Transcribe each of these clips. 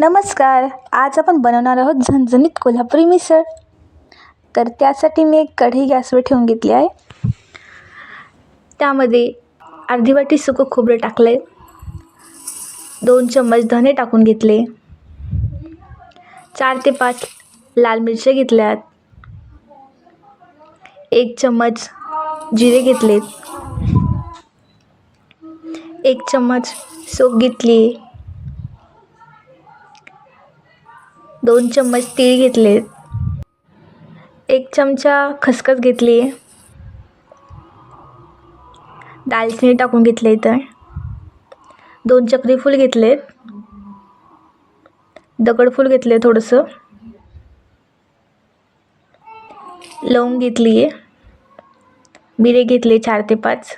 नमस्कार आज आपण बनवणार आहोत झणझणीत कोल्हापुरी मिसळ. तर त्यासाठी मी एक कढई गॅसवर ठेवून घेतली आहे. त्यामध्ये अर्धी वाटी सुकं खोबरं टाकलं आहे दोन चम्मच धने टाकून घेतले. चार ते पाच लाल मिरच्या घेतल्यात. एक चम्मच जिरे घेतलेत. एक चम्मच सोप घेतली. दोन चम्मच तीळ घेतले. एक चमचा खसखस घेतली. आहे दालचिनी टाकून घेतले इथं. दोन चक्री फूल घेतलेत. दगडफूल घेतले थोडंसं. लवंग घेतली. आहे मिरे घेतले चार ते पाच.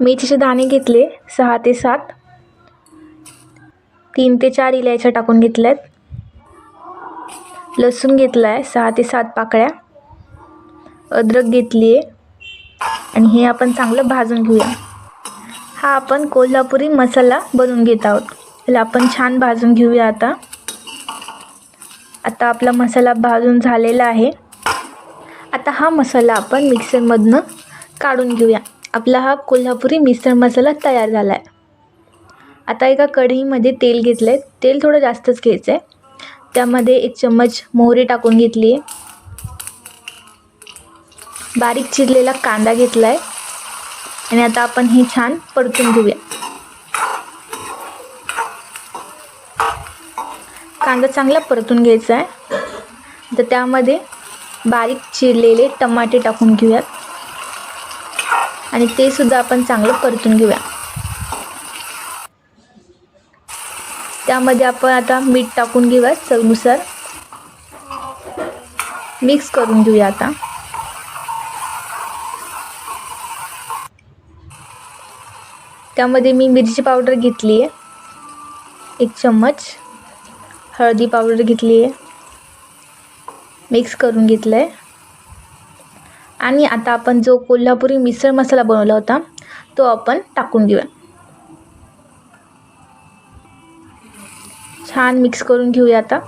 मेथीचे दाणे घेतले सहा ते सात. तीन ते चार इलायच्या टाकून घेतल्यात. लसूण घेतला आहे सहा ते सात पाकळ्या. अद्रक घेतली आहे आणि हे आपण चांगलं भाजून घेऊया. हा आपण कोल्हापुरी मसाला बनवून घेत आहोत. त्याला आपण छान भाजून घेऊया आता. आता आपला मसाला भाजून झालेला आहे. आता हा मसाला आपण मिक्सरमधनं काढून घेऊया. आपला हा कोल्हापुरी मिसळ मसाला तयार झाला आहे आता एका कढईमध्ये तेल घेतलं आहे तेल थोडं जास्तच घ्यायचं आहे त्यामध्ये एक चम्मच मोहरी टाकून घेतली आहे. बारीक चिरलेला कांदा घेतला आहे आणि आता आपण हे छान परतून घेऊया. कांदा चांगला परतून घ्यायचा आहे. तर त्यामध्ये बारीक चिरलेले टमाटे टाकून घेऊयात. आणि ते सुद्धा आपण चांगलं परतून घेऊया. त्यामध्ये आपण आता मीठ टाकून घेऊया चवीनुसार. मिक्स करून घेऊया आता. त्यामध्ये मी मिरची पावडर घेतली आहे. एक चम्मच. हळदी पावडर घेतली आहे. मिक्स करून घेतलं आहे आणि आता आपण जो कोल्हापुरी मिसळ मसाला बनवला होता तो आपण टाकून घेऊया. छान मिक्स करून घेऊया आता.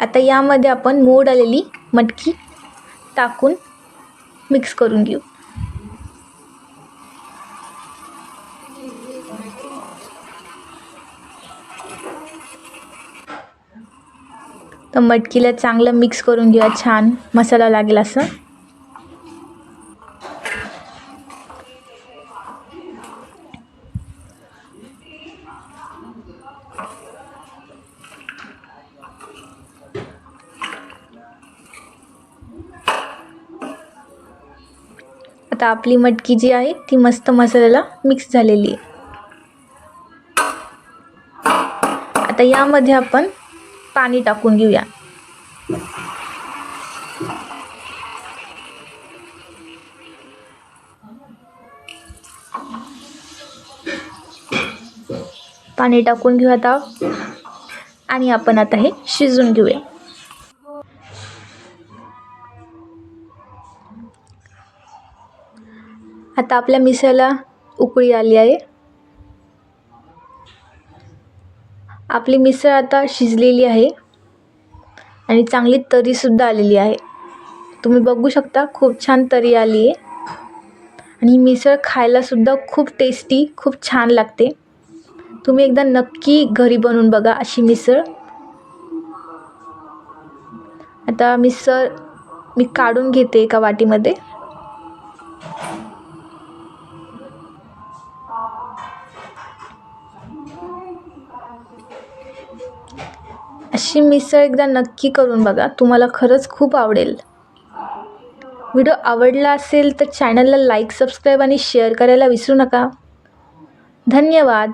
आता यामध्ये आपण मोड आलेली मटकी टाकून मिक्स करून घेऊ. तर मटकीला चांगलं मिक्स करून घेऊया छान मसाला लागेल असं. आता आपली मटकी जी आहे ती मस्त मसाल्याला मिक्स झालेली आहे. आता यामध्ये आपण पाणी टाकून घेऊया. पाणी टाकून घेऊ आता. आणि आपण आता हे शिजून घेऊया. आता आपल्या मिसळला उकळी आली आहे. आपली मिसळ आता शिजलेली आहे आणि चांगली तरीसुद्धा आलेली आहे. तुम्ही बघू शकता खूप छान तरी आली आहे. आणि मिसळ खायलासुद्धा खूप टेस्टी खूप छान लागते. तुम्ही एकदा नक्की घरी बनवून बघा अशी मिसळ. आता मिसळ मी काढून घेते एका वाटीमध्ये. अशी मिसळ एकदा नक्की करून बघा. तुम्हाला खरंच खूप आवडेल. व्हिडिओ आवडला असेल तर चॅनलला लाईक सबस्क्राईब आणि शेअर करायला विसरू नका. धन्यवाद.